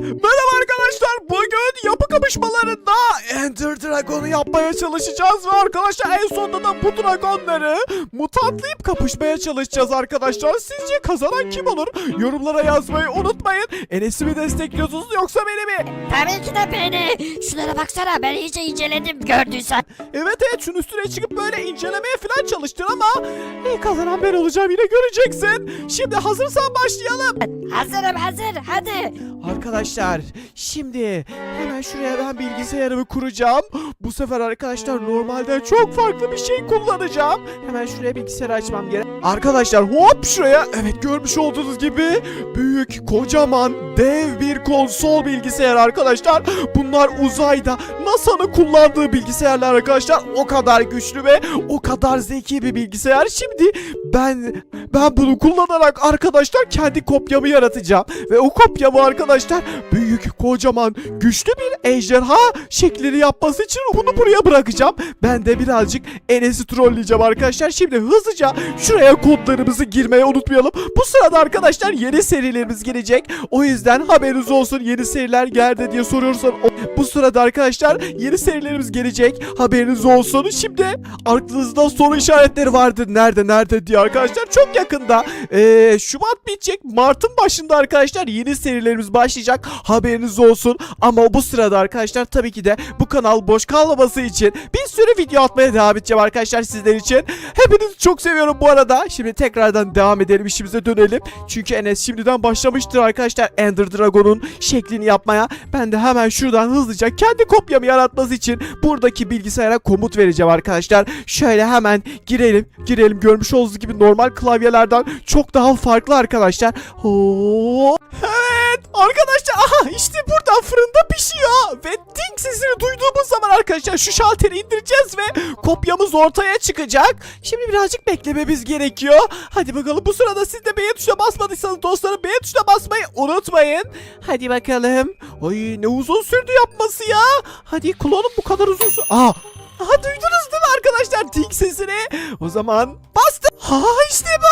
Merhaba arkadaşlar. Bugün yapı kapışmalarında Ender Dragon'u yapmaya çalışacağız ve arkadaşlar en sonunda da bu dragonları mutantlayıp kapışmaya çalışacağız arkadaşlar. Sizce kazanan kim olur? Yorumlara yazmayı unutmayın. Enes'i mi destekliyorsunuz yoksa beni mi? Tabii ki de beni. Şunlara baksana ben iyice inceledim gördüysen. Evet evet şunun üstüne çıkıp böyle incelemeye falan çalıştın ama e, kazanan ben olacağım yine göreceksin. Şimdi hazırsan başlayalım. Hazırım hazır hadi. Arkadaşlar şimdi hemen şuraya ben bilgisayarımı kuracağım. Bu sefer arkadaşlar normalden çok farklı bir şey kullanacağım. Hemen şuraya bilgisayarı açmam gerek. Arkadaşlar hop şuraya evet görmüş olduğunuz gibi büyük kocaman dev bir konsol bilgisayar arkadaşlar. Bunlar uzayda NASA'nın kullandığı bilgisayarlar arkadaşlar. O kadar güçlü ve o kadar zeki bir bilgisayar. Şimdi ben ben bunu kullanarak arkadaşlar kendi kopyamı yaratacağım. Ve o kopyamı arkadaşlar büyük, kocaman, güçlü bir ejderha şeklini yapması için bunu buraya bırakacağım. Ben de birazcık Enes'i trolleyeceğim arkadaşlar. Şimdi hızlıca şuraya kodlarımızı girmeyi unutmayalım. Bu sırada arkadaşlar yeni serilerimiz gelecek. O yüzden haberiniz olsun? Yeni seriler geldi diye soruyorsan bu sırada arkadaşlar yeni serilerimiz gelecek. Haberiniz olsun. Şimdi aklınızda soru işaretleri vardır. Nerede nerede diye arkadaşlar. Çok yakında ee, Şubat bitecek. Mart'ın başında arkadaşlar yeni serilerimiz başlayacak. Haberiniz olsun. Ama bu sırada arkadaşlar tabii ki de bu kanal boş kalmaması için bir sürü video atmaya devam edeceğim arkadaşlar sizler için. Hepinizi çok seviyorum bu arada. Şimdi tekrardan devam edelim işimize dönelim. Çünkü Enes şimdiden başlamıştır arkadaşlar Ender Dragon'un şeklini yapmaya. Ben de hemen şuradan hızlıca kendi kopyamı yaratması için buradaki bilgisayara komut vereceğim arkadaşlar. Şöyle hemen girelim. Girelim görmüş olduğunuz gibi normal klavyelerden çok daha farklı arkadaşlar. Hop. Evet arkadaşlar aha işte burada fırında pişiyor ve ding sesini duyduğumuz zaman arkadaşlar şu şalteri indireceğiz ve kopyamız ortaya çıkacak. Şimdi birazcık beklememiz gerekiyor. Hadi bakalım bu sırada siz de beğen tuşuna basmadıysanız dostlarım beğen tuşuna basmayı unutmayın. Hadi bakalım. Ay ne uzun sürdü yapması ya. Hadi klonum bu kadar uzun sü- Aa Aha duydunuz değil mi arkadaşlar ding sesini? O zaman bastım. Ha işte bu.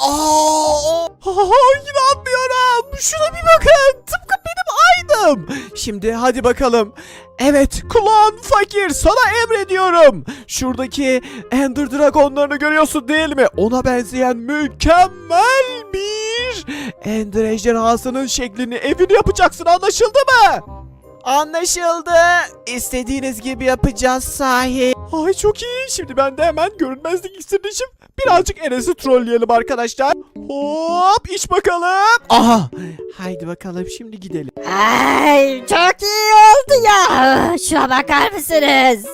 Aa, ha, inanmıyorum. Şuna bir bakın. Aynım. Şimdi hadi bakalım. Evet klon fakir sana emrediyorum. Şuradaki Ender Dragonlarını görüyorsun değil mi? Ona benzeyen mükemmel bir Ender ejderhasının şeklini evini yapacaksın anlaşıldı mı? Anlaşıldı. İstediğiniz gibi yapacağız sahi. Ay çok iyi. Şimdi ben de hemen görünmezlik iksirini içip birazcık Enes'i trolleyelim arkadaşlar. Hop iç bakalım. Aha. Haydi bakalım şimdi gidelim. Ay çok iyi oldu ya. Şuna bakar mısınız?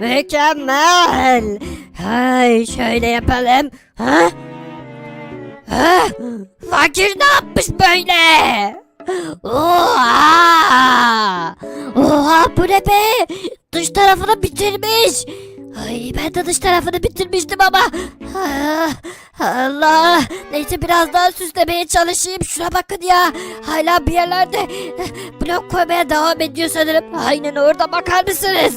Mükemmel. Ay şöyle yapalım. Ha? Ha? Fakir ne yapmış böyle? Oha! Oha bu ne be? Dış tarafını bitirmiş. Ay ben de dış tarafını bitirmiştim ama. Ah, Allah. Neyse biraz daha süslemeye çalışayım. Şuna bakın ya. Hala bir yerlerde eh, blok koymaya devam ediyor sanırım. Aynen orada bakar mısınız?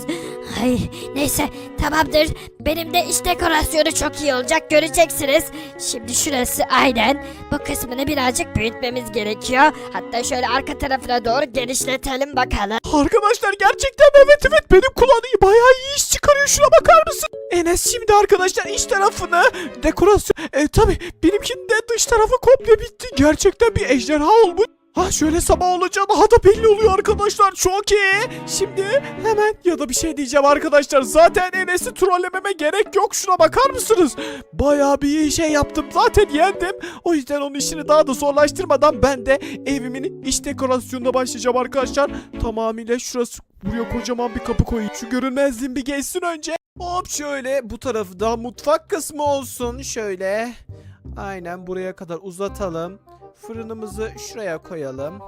Ay neyse tamamdır. Benim de iş dekorasyonu çok iyi olacak göreceksiniz. Şimdi şurası aynen. Bu kısmını birazcık büyütmemiz gerekiyor. Hatta şöyle arka tarafına doğru genişletelim bakalım. Arkadaşlar gerçekten evet evet benim kulağım bayağı iyi iş çıkarıyor şuna bakar mısın? Enes şimdi arkadaşlar iç tarafını dekorasyon e, tabi benimkinin de dış tarafı komple bitti. Gerçekten bir ejderha olmuş. Ha şöyle sabah olacağı daha da belli oluyor arkadaşlar çok iyi. Şimdi hemen ya da bir şey diyeceğim arkadaşlar. Zaten Enes'i trollememe gerek yok. Şuna bakar mısınız? Bayağı bir şey yaptım. Zaten yendim. O yüzden onun işini daha da zorlaştırmadan ben de evimin iç dekorasyonuna başlayacağım arkadaşlar. Tamamıyla şurası buraya kocaman bir kapı koyayım. Şu görünmezliğim bir geçsin önce. Hop şöyle bu tarafı da mutfak kısmı olsun. Şöyle. Aynen buraya kadar uzatalım. Fırınımızı şuraya koyalım.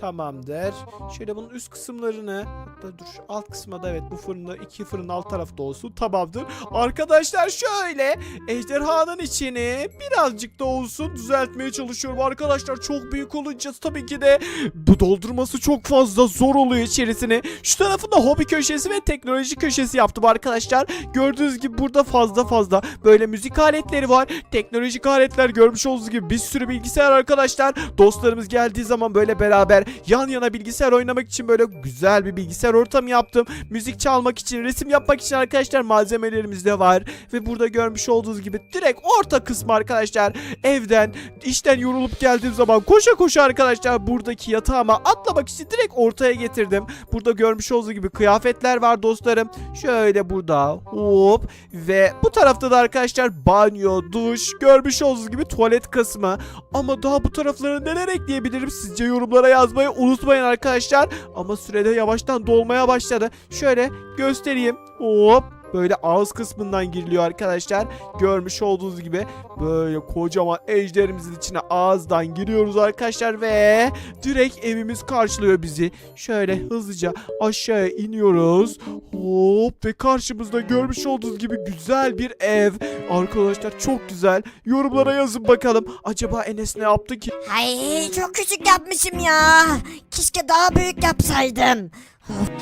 Tamamdır. Şöyle bunun üst kısımlarını hatta dur alt kısma da evet bu fırında iki fırın alt tarafta olsun. Tamamdır. Arkadaşlar şöyle ejderhanın içini birazcık da olsun düzeltmeye çalışıyorum. Arkadaşlar çok büyük olunca tabii ki de bu doldurması çok fazla zor oluyor içerisini. Şu tarafında hobi köşesi ve teknoloji köşesi yaptım arkadaşlar. Gördüğünüz gibi burada fazla fazla böyle müzik aletleri var. Teknolojik aletler görmüş olduğunuz gibi bir sürü bilgisayar arkadaşlar. Arkadaşlar. Dostlarımız geldiği zaman böyle beraber yan yana bilgisayar oynamak için böyle güzel bir bilgisayar ortamı yaptım. Müzik çalmak için, resim yapmak için arkadaşlar malzemelerimiz de var. Ve burada görmüş olduğunuz gibi direkt orta kısmı arkadaşlar. Evden, işten yorulup geldiğim zaman koşa koşa arkadaşlar buradaki yatağıma atlamak için direkt ortaya getirdim. Burada görmüş olduğunuz gibi kıyafetler var dostlarım. Şöyle burada hop ve bu tarafta da arkadaşlar banyo, duş, görmüş olduğunuz gibi tuvalet kısmı. Ama daha bu taraflara neler ekleyebilirim sizce yorumlara yazmayı unutmayın arkadaşlar. Ama sürede yavaştan dolmaya başladı. Şöyle göstereyim. Hop böyle ağız kısmından giriliyor arkadaşlar. Görmüş olduğunuz gibi böyle kocaman ejderimizin içine ağızdan giriyoruz arkadaşlar ve direkt evimiz karşılıyor bizi. Şöyle hızlıca aşağıya iniyoruz. Hop ve karşımızda görmüş olduğunuz gibi güzel bir ev. Arkadaşlar çok güzel. Yorumlara yazın bakalım. Acaba Enes ne yaptı ki? Ay çok küçük yapmışım ya. Keşke daha büyük yapsaydım.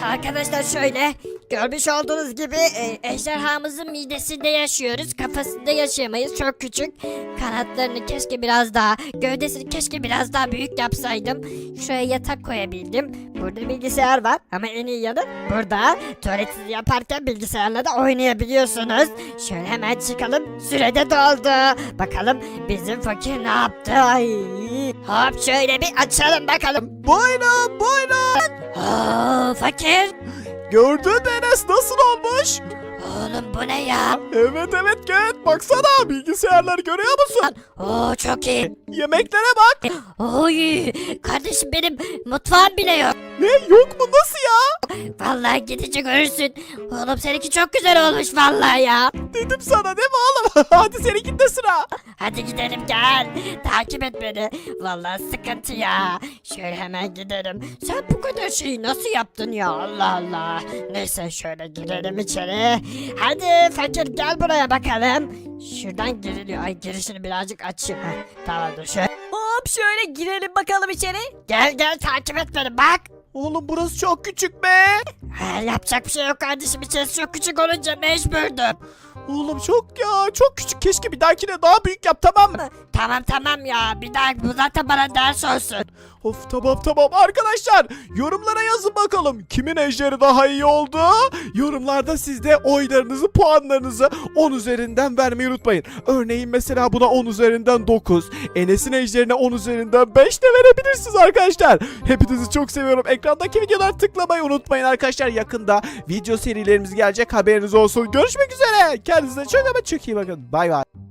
Arkadaşlar şöyle görmüş olduğunuz gibi e, ejderhamızın midesinde yaşıyoruz. Kafasında yaşayamayız. Çok küçük. Kanatlarını keşke biraz daha, gövdesini keşke biraz daha büyük yapsaydım. Şuraya yatak koyabildim. Burada bilgisayar var ama en iyi yanı burada. Tuvaletinizi yaparken bilgisayarla da oynayabiliyorsunuz. Şöyle hemen çıkalım. Sürede doldu. Bakalım bizim fakir ne yaptı? Ay. Hop şöyle bir açalım bakalım. Buyurun buyurun. Oo, fakir. Gördün Enes nasıl olmuş? Oğlum bu ne ya? Evet evet gel baksana bilgisayarları görüyor musun? Oo çok iyi. Yemeklere bak. Oy kardeşim benim mutfağım bile yok. Ne yok mu nasıl ya? Vallahi gidince görürsün. Oğlum seninki çok güzel olmuş vallahi ya. Dedim sana değil mi oğlum? Hadi seninkinde sıra. Hadi gidelim gel. Takip et beni. Vallahi sıkıntı ya. Şöyle hemen gidelim. Sen bu kadar şeyi nasıl yaptın ya Allah Allah. Neyse şöyle girelim içeri. Hadi fakir gel buraya bakalım. Şuradan giriliyor. Ay girişini birazcık açayım. Heh, tamam dur şöyle. Hop şöyle girelim bakalım içeri. Gel gel takip et beni bak. Oğlum burası çok küçük be. Ha, yapacak bir şey yok kardeşim. İçerisi çok küçük olunca mecburdum. Oğlum çok ya çok küçük keşke bir dahakine daha büyük yap tamam mı? Tamam tamam ya. Bir daha bu zaten bana ders olsun. Of tamam tamam arkadaşlar yorumlara yazın bakalım kimin ejderi daha iyi oldu? Yorumlarda siz de oylarınızı puanlarınızı 10 üzerinden vermeyi unutmayın. Örneğin mesela buna 10 üzerinden 9 Enes'in ejderine 10 üzerinden 5 de verebilirsiniz arkadaşlar. Hepinizi çok seviyorum ekrandaki videoları tıklamayı unutmayın arkadaşlar yakında video serilerimiz gelecek haberiniz olsun. Görüşmek üzere kendinize çok ama çok iyi bakın bay bay.